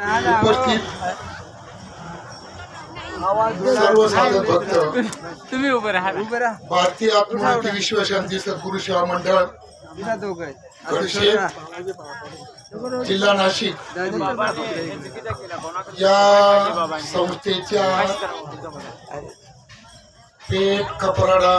भक्त तुम्ही उभे राहा. भारतीय आत्महत्या विश्वशांती सद्गुरू सेवा मंडळ. गडशे जिल्हा नाशिक. या संस्थेच्या पेठ कपराडा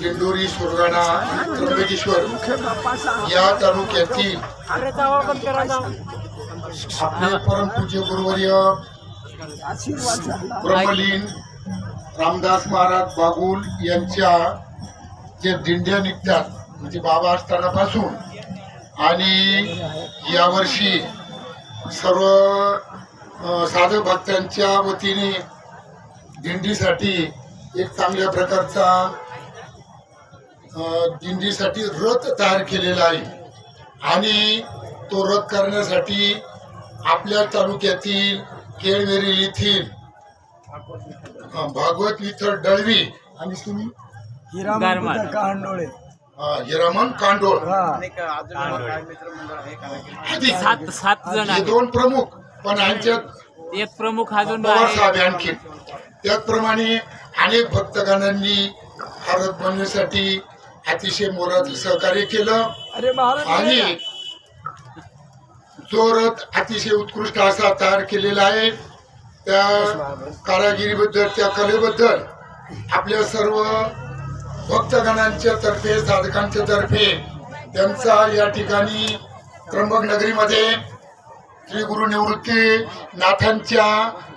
दिंडोरी सुरगाणा त्र्यंबकेश्वर या तालुक्यातील आपले परमपूज्य गुरुवर्य ब्रह्मलीन रामदास महाराज बागुल यांच्या जे दिंड्या निघतात म्हणजे बाबा असतानापासून आणि यावर्षी सर्व साधक भक्तांच्या वतीने दिंडीसाठी एक चांगल्या प्रकारचा दिंडीसाठी रथ तयार केलेला आहे. आणि तो रथ करण्यासाठी आपल्या तालुक्यातील केळवेरी येथील भागवत विठ्ठल दळवी आणि तुम्ही? गारमाट. अ, हिरामन कांडोळ आधी सात सात जण हे आहेत. दोन प्रमुख पण यांच्यात एक प्रमुख अजून पवार आहे. साहेब आणखी. त्याचप्रमाणे अनेक भक्तगणांनी रथ बनवण्यासाठी अतिशय मोलाचं सहकार्य केलं. आणि जो रथ अतिशय उत्कृष्ट असा तयार केलेला आहे. त्या कारागिरीबद्दल त्या कलेबद्दल आपल्या सर्व भक्तगणांच्या तर्फे साधकांच्या तर्फे त्यांचा या ठिकाणी त्र्यंबक नगरीमध्ये श्री गुरु निवृत्ती नाथांच्या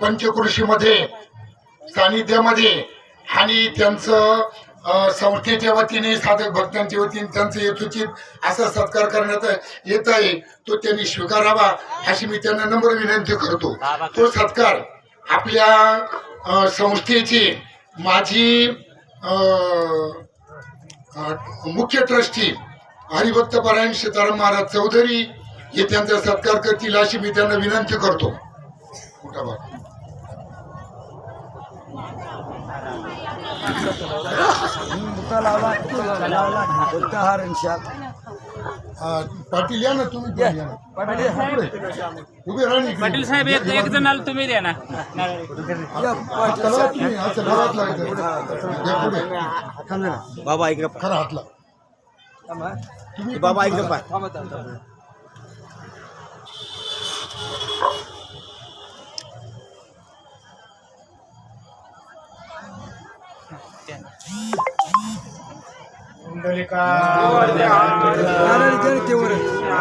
पंचकृषीमध्ये सानिध्यामध्ये आणि त्यांचं संस्थेच्या वतीने साधक भक्तांच्या वतीने त्यांचं यथोचित असा सत्कार करण्यात येत आहे. तो त्यांनी स्वीकारावा अशी मी त्यांना नम्र विनंती करतो. तो सत्कार आपल्या संस्थेची संस्थेचे मुख्य ट्रस्टी हरिभक्त परायण सीताराम महाराज चौधरी हे त्यांचा सत्कार करतील अशी मी त्यांना विनंती करतो. मोठा अ, पाटील या ना तुम्ही पण या ना. पुढे. उभे राहा ना इकडे. पाटील साहेब एक एक जणाला तुम्ही द्या ना तुम्ही, लावायचं. या पुढे. बाबा ऐक खरा हातला तुम्ही बाबा ऐक पाय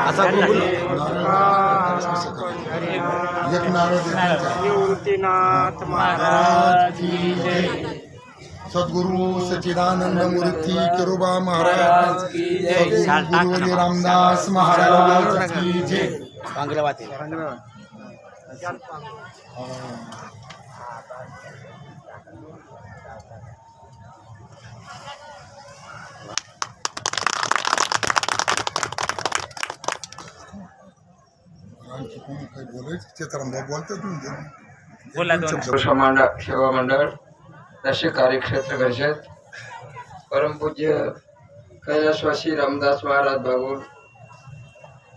असा बघून एक नारळ देण्याचा. महाराज की जय. सद्गुरु सच्चिदानंद मूर्ती किरोबा महाराज सद्गुरु गुरुवर्य रामदास महाराज की जय। चांगलं वाटेल आणखी कोणी काही बोलायचं चित्रांबा बोलतात ना बोला दोन. सेवा मंडळ सेवा मंडळ नाशिक कार्यक्षेत्र परिषद परमपूज्य कैलासवासी रामदास महाराज बागुल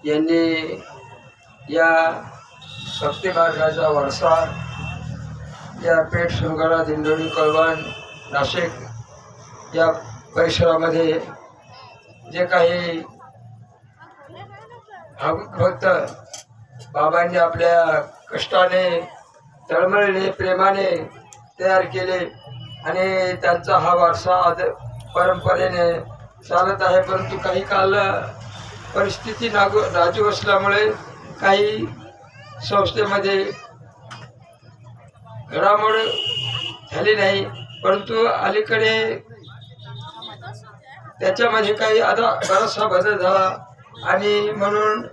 यांनी या भक्ती मार्गाचा वारसा या पेठ सुरगाणा दिंडोरी कळवण नाशिक या परिसरामध्ये जे काही भाविक भक्त बाबांनी आपल्या कष्टाने तळमळीने प्रेमाने तयार केले आणि त्यांचा हा वारसा आज परंपरेने चालत आहे. परंतु काही काल परिस्थिती नागू राजू असल्यामुळे काही संस्थेमध्ये घडामोड झाली नाही. परंतु अलीकडे त्याच्यामध्ये काही आता बराचसा बदल झाला आणि म्हणून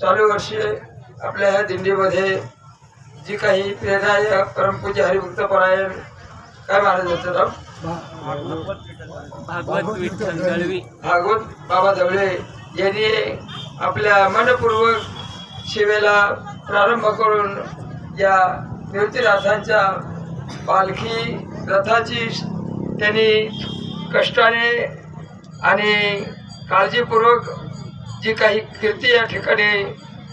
चालू वर्षी आपल्या ह्या दिंडीमध्ये जी काही प्रेरणा आहे परमपूज्य हरिभक्त परायण काय महाराजांचं नाव? भागवत विठ्ठल दळवी भागवत बाबा धवळे यांनी आपल्या मनपूर्वक सेवेला प्रारंभ करून या निवृत्तीनाथांच्या पालखी रथाची त्यांनी कष्टाने आणि काळजीपूर्वक जी काही कीर्ती या ठिकाणी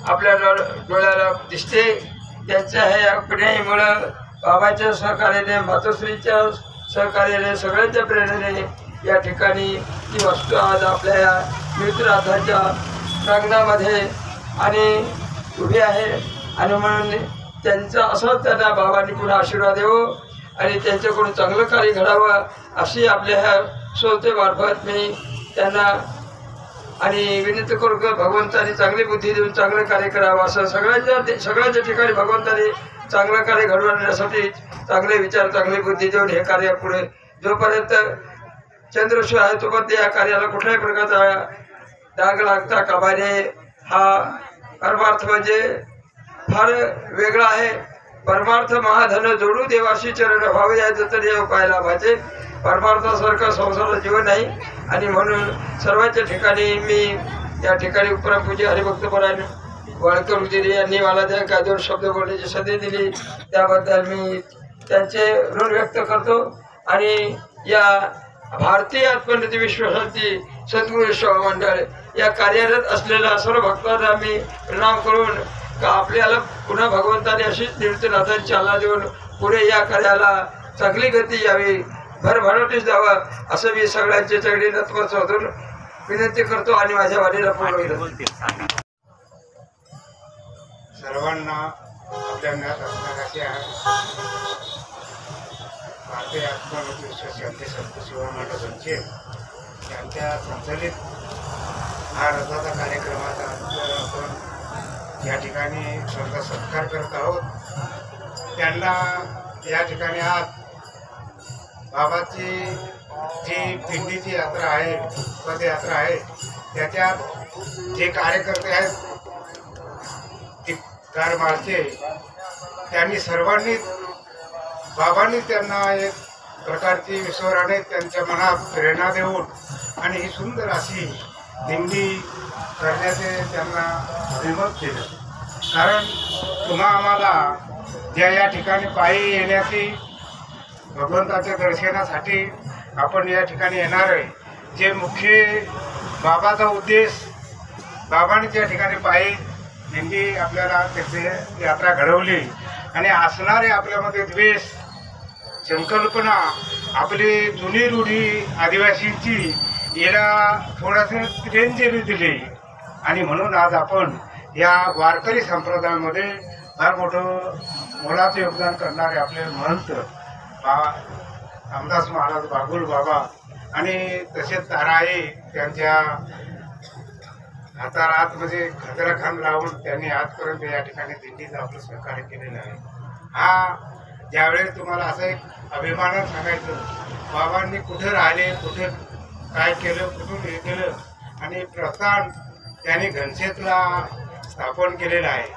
आपल्या डोळ्याला दिसते. त्यांच्या ह्या प्रेरणेमुळं बाबाच्या सहकार्याने मातोश्रीच्या सहकार्याने सगळ्यांच्या प्रेरणेने या ठिकाणी ती वस्तू आज आपल्या या मित्रनाथाच्या प्रांगणामध्ये आणि उभी आहे. आणि म्हणून त्यांचा असं त्यांना बाबांनी पुन्हा आशीर्वाद देवो आणि त्यांच्याकडून चांगलं कार्य घडावं अशी आपल्या ह्या संस्थेमार्फत मी त्यांना आणि विनंती करू की भगवंताने चांगली बुद्धी देऊन चांगलं कार्य करावं असं सगळ्यांच्या सगळ्यांच्या ठिकाणी भगवंताने चांगलं कार्य घडवण्यासाठी चांगले विचार चांगली बुद्धी देऊन हे कार्य पुढे जोपर्यंत चंद्रशू आहे तोपर्यंत या कार्याला कुठल्याही प्रकारचा डाग लागता कामाने हा परमार्थ म्हणजे फार वेगळा आहे. परमार्थ महाधन जोडू देवाशी चरण व्हावे यायचं तर देव पाहायला पाहिजे. परमार्थासारखं संसार जीवन नाही. आणि म्हणून सर्वांच्या ठिकाणी मी या ठिकाणी उपरापूजी हरिभक्तपरायण वाळकर दिली यांनी मला त्या काय दोन शब्द बोलण्याची संधी दिली. त्याबद्दल मी त्यांचे ऋण व्यक्त करतो. आणि या भारतीय आत्मनिधी विश्वशांती सद्गुरू सेवा मंडळ या कार्यरत असलेल्या सर्व भक्तांना मी प्रणाम करून का आपल्याला पुन्हा भगवंताने अशीच निवृत्तीनाथांची चालना देऊन पुढे या कार्याला चांगली गती यावी भरभराटीस द्यावं असं मी सगळ्यांचे चगडी नतमत विनंती करतो आणि माझ्या वाणीला पूर्ण करतो सर्वांना आपल्या ज्ञात असणाऱ्याचे आहे. भारतीय आत्मनिर्भर विश्वशांती संत शिवा मंडळांचे यांच्या संचलित हा रथाचा कार्यक्रमाचा आपण या ठिकाणी त्यांचा सत्कार करत आहोत त्यांना या ठिकाणी आज बाबाची जी दिंडीची यात्रा आहे पदयात्रा आहे त्याच्यात जे कार्यकर्ते आहेत कार माळचे त्यांनी सर्वांनी बाबांनी त्यांना एक प्रकारची ईश्वराने त्यांच्या मनात प्रेरणा देऊन आणि ही सुंदर अशी दिंडी करण्याचे त्यांना अभिमत केलं. कारण पुन्हा आम्हाला ज्या या ठिकाणी पायी येण्याची भगवंताच्या दर्शनासाठी आपण या ठिकाणी येणार आहे जे मुख्य बाबाचा उद्देश बाबांनी त्या ठिकाणी पायी दिंडी आपल्याला त्याची यात्रा घडवली आणि असणारे आपल्यामध्ये द्वेष संकल्पना आपली जुनी रूढी आदिवासींची याला थोडंसं ट्रेंजरी दिली. आणि म्हणून आज आपण या वारकरी संप्रदायामध्ये फार मोठं मोलाचं योगदान करणारे आपले महंत बा रामदास महाराज बागुल बाबा आणि तसेच ताराई त्यांच्या हाताला आत म्हणजे खतरा खान लावून त्यांनी आजपर्यंत या ठिकाणी दिंडीचं आपलं सहकार्य केलेलं आहे. हा ज्यावेळेस तुम्हाला असं एक अभिमानात सांगायचं बाबांनी कुठे राहिले कुठे काय केलं कुठून हे केलं? आणि प्रस्थान त्याने घनशेतला स्थापन केलेलं आहे.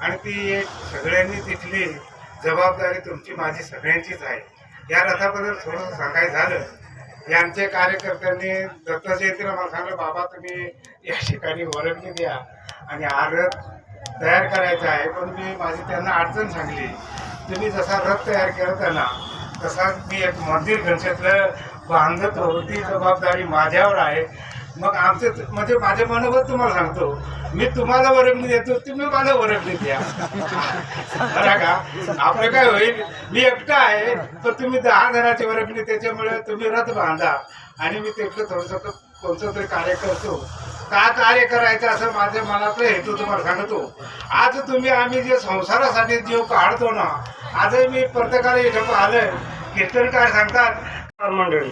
आणि ती एक सगळ्यांनी तिथली जबाबदारी तुमची माझी सगळ्यांचीच आहे. या रथाबद्दल थोडंसं सांगायचं झालं यांचे कार्यकर्त्यांनी दत्त जयंतीला मला सांगलं बाबा तुम्ही या ठिकाणी वरंगणी द्या आणि हा रथ तयार करायचा आहे. पण मी माझी त्यांना अडचण सांगली. तुम्ही जसा रथ तयार करत ना तसा मी एक मंदिर घनशेतलं बांधत प्रवृत्ती जबाबदारी माझ्यावर आहे. मग आमचे म्हणजे माझ्या मनोबत तुम्हाला सांगतो मी तुम्हाला वरगणी देतो तुम्ही मला वरगणी द्या. बरं का? आपलं काय होईल मी एकटा आहे तर तुम्ही दहा जणाची वरगणी त्याच्यामुळे तुम्ही रथ बांधा. आणि मी तिकडं थोडंसं कोणतं तरी कार्य करतो. का कार्य करायचं असं माझ्या मनातलं हेतू तुम्हाला सांगतो. आज तुम्ही आम्ही जे संसारासाठी जीव काढतो ना आजही मी प्रत्येकाला इथं पाहिलं कीर्तन काय सांगतात मंडळी.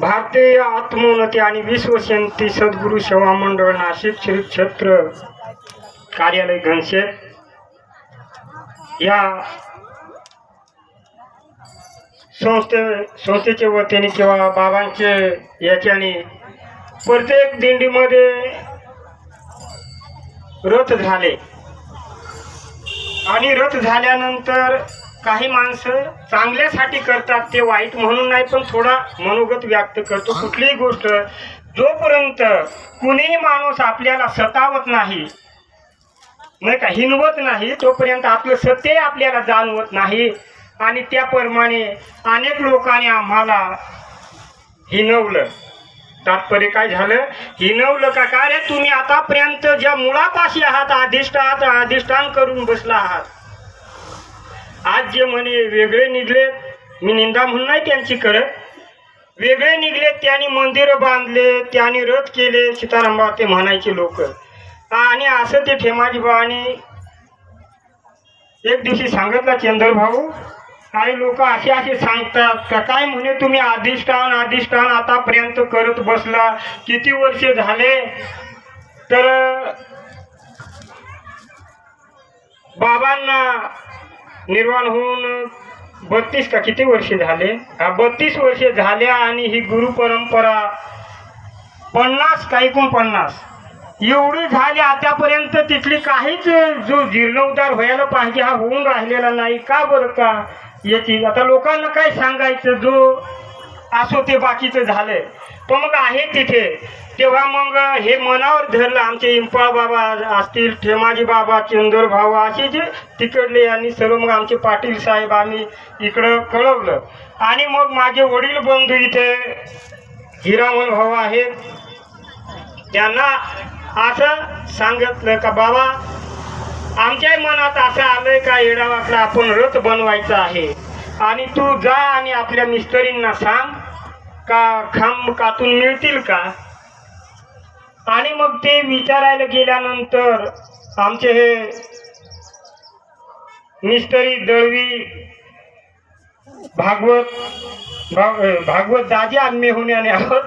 भारतीय आत्मोन्नती आणि विश्वशांती सद्गुरू सेवा मंडळ नाशिक श्री क्षेत्र कार्यालय घनशेत या संस्थे संस्थेच्या वतीने किंवा बाबांचे याच्याने प्रत्येक दिंडीमध्ये रथ झाले. आणि रथ झाल्यानंतर काही माणसं चांगल्यासाठी करतात ते वाईट म्हणून नाही पण थोडा मनोगत व्यक्त करतो. कुठलीही गोष्ट जोपर्यंत कुणीही माणूस आपल्याला सतावत नाही नाही का हिनवत नाही तोपर्यंत आपलं सत्य आपल्याला जाणवत नाही. आणि त्याप्रमाणे अनेक लोकांनी आम्हाला हिनवलं. तात्पर्य काय झालं? हिनवलं का काय रे? तुम्ही आतापर्यंत ज्या मुळापाशी आहात अधिष्ठात अधिष्ठान करून बसला आहात. आज जे म्हणे वेगळे निघले मी निंदा म्हणून नाही त्यांची करत. वेगळे निघले त्यांनी मंदिरं बांधले त्यांनी रथ केले सीतारामबा ते म्हणायचे लोक. आणि असं ते ठेमाजी भावानी एक दिवशी सांगितलं चंद्रभाऊ आणि लोक असे असे सांगतात का काय म्हणे तुम्ही अधिष्ठान अधिष्ठान आतापर्यंत करत बसला किती वर्ष झाले? तर बाबांना निर्माण होऊन बत्तीस का किती वर्षे झाले? हा बत्तीस वर्षे झाल्या आणि ही गुरु परंपरा पन्नास का एकोणपन्नास एवढे झाले आतापर्यंत तिथली काहीच जो जीर्णोद्धार व्हायला पाहिजे हा होऊन राहिलेला नाही. का बरं का? याची. आता लोकांना काय सांगायचं? जो असो ते बाकीचं झालंय. पण मग आहे तिथे. तेव्हा मग हे मनावर धरलं आमचे इम्पाळ बाबा असतील ठेमाजी बाबा चंदर भाऊ असे जे तिकडले आणि सर्व मग आमचे पाटील साहेब आम्ही इकडं कळवलं. आणि मग माझे वडील बंधू इथे हिरामन भाऊ आहेत. त्यांना असं सांगितलं का बाबा आमच्याही मनात असं आलंय का येडावाकडं आपण रथ बनवायचा आहे. आणि तू जा आणि आपल्या मिस्टरींना सांग का खांब कातून मिळतील का? आणि मग ते विचारायला गेल्यानंतर आमचे हे मिस्टरी दळवी भागवत भागवत दाजी आम्ही होण्याने आहोत.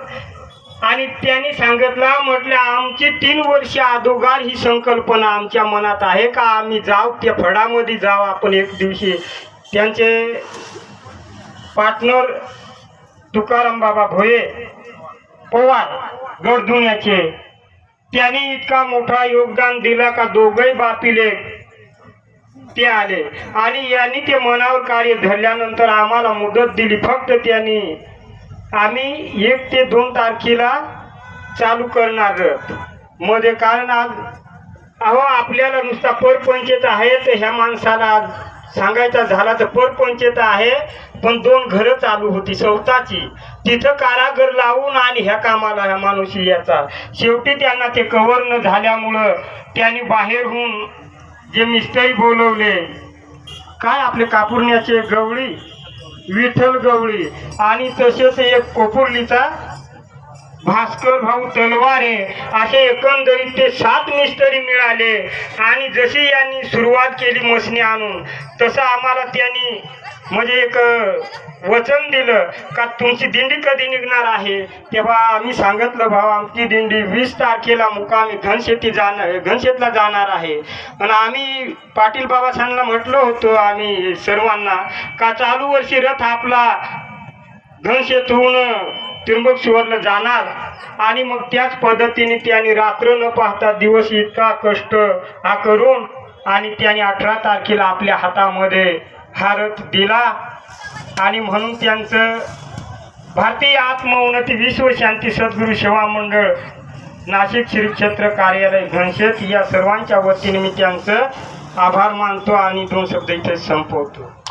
आणि त्यांनी सांगितलं म्हटलं आमची तीन वर्ष अदोगार ही संकल्पना आमच्या मनात आहे का? आम्ही जाऊ त्या फडामध्ये जाऊ आपण एक दिवशी. त्यांचे पार्टनर तुकाराम बाबा भोये पवार गडधुण्याचे त्यांनी इतका मोठा योगदान दिला का दोघही बापिले ते आले. आणि यांनी ते मनावर कार्य धरल्यानंतर आम्हाला मुदत दिली. फक्त त्यांनी आम्ही एक ते दोन तारखेला चालू करणार. मध्ये कारण आज अहो आपल्याला नुसता परपंचेत आहे तर ह्या माणसाला आज सांगायचा झाला तर परपंचेत आहे पण दोन घरं चालू होती स्वतःची. तिथं कारागर लावून आणि ह्या कामाला ह्या माणूस याचा शेवटी त्यांना ते कव्हर न झाल्यामुळं त्यांनी बाहेरहून जे मिस्त्री बोलवले काय आपले कापुरण्याचे गवळी? विठ्ठल गवळी आणि तसेच एक कोपुर्लीचा भास्कर भाऊ तलवारे असे एकंदरीत ते सात मिस्टरी मिळाले. आणि जशी यांनी सुरुवात केली मसनी आणून तसं आम्हाला त्यांनी म्हणजे एक वचन दिलं का तुमची दिंडी कधी निघणार आहे? तेव्हा आम्ही सांगितलं भाऊ आमची दिंडी वीस तारखेला मुकामी घनशेती जाणार घनशेतला जाणार आहे. आणि आम्ही पाटील बाबासांना म्हटलं होतो आम्ही सर्वांना का चालू वर्षी रथ आपला घनशेतून शिवरला जाणार? आणि मग त्याच पद्धतीने त्यांनी रात्र न पाहता दिवस इतका कष्ट हा करून आणि त्याने अठरा तारखेला आपल्या हातामध्ये हा रथ दिला. आणि म्हणून त्यांचं भारतीय आत्मोन्नती विश्वशांती सद्गुरू सेवा मंडळ नाशिक श्री क्षेत्र कार्यालय घनशेत या सर्वांच्या वतीने मी त्यांचं आभार मानतो आणि दोन शब्द इथे संपवतो.